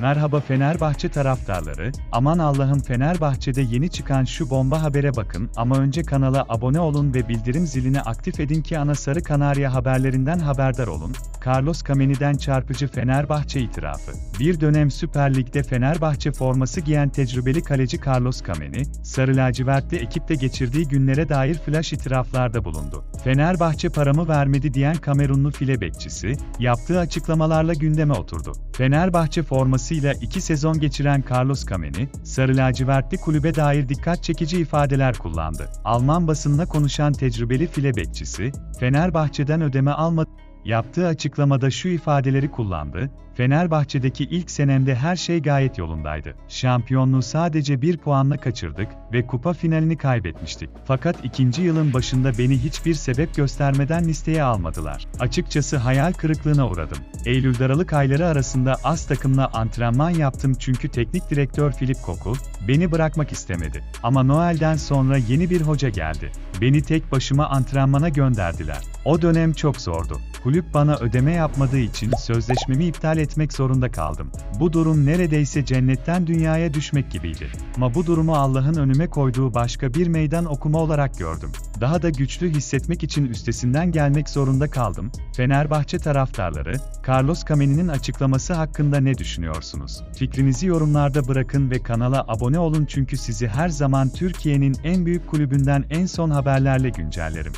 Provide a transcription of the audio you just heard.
Merhaba Fenerbahçe taraftarları, aman Allah'ım Fenerbahçe'de yeni çıkan şu bomba habere bakın ama önce kanala abone olun ve bildirim zilini aktif edin ki ana sarı kanarya haberlerinden haberdar olun. Carlos Kameni'den çarpıcı Fenerbahçe itirafı. Bir dönem Süper Lig'de Fenerbahçe forması giyen tecrübeli kaleci Carlos Kameni, Sarı lacivertli ekipte geçirdiği günlere dair flash itiraflarda bulundu. Fenerbahçe paramı vermedi diyen Kamerunlu file bekçisi, yaptığı açıklamalarla gündeme oturdu. Fenerbahçe formasıyla iki sezon geçiren Carlos Kameni, Sarı lacivertli kulübe dair dikkat çekici ifadeler kullandı. Alman basınına konuşan tecrübeli file bekçisi, Fenerbahçe'den ödeme almadı. Yaptığı açıklamada şu ifadeleri kullandı, Fenerbahçe'deki ilk senemde her şey gayet yolundaydı. Şampiyonluğu sadece bir puanla kaçırdık ve kupa finalini kaybetmiştik. Fakat ikinci yılın başında beni hiçbir sebep göstermeden listeye almadılar. Açıkçası hayal kırıklığına uğradım. Eylül-Aralık ayları arasında az takımla antrenman yaptım çünkü teknik direktör Filip Koku, beni bırakmak istemedi. Ama Noel'den sonra yeni bir hoca geldi. Beni tek başıma antrenmana gönderdiler. O dönem çok zordu. Kulüp bana ödeme yapmadığı için sözleşmemi iptal etmek zorunda kaldım. Bu durum neredeyse cennetten dünyaya düşmek gibiydi. Ama bu durumu Allah'ın önüme koyduğu başka bir meydan okuma olarak gördüm. Daha da güçlü hissetmek için üstesinden gelmek zorunda kaldım. Fenerbahçe taraftarları, Carlos Kameni'nin açıklaması hakkında ne düşünüyorsunuz? Fikrinizi yorumlarda bırakın ve kanala abone olun çünkü sizi her zaman Türkiye'nin en büyük kulübünden en son haberlerle güncellerim.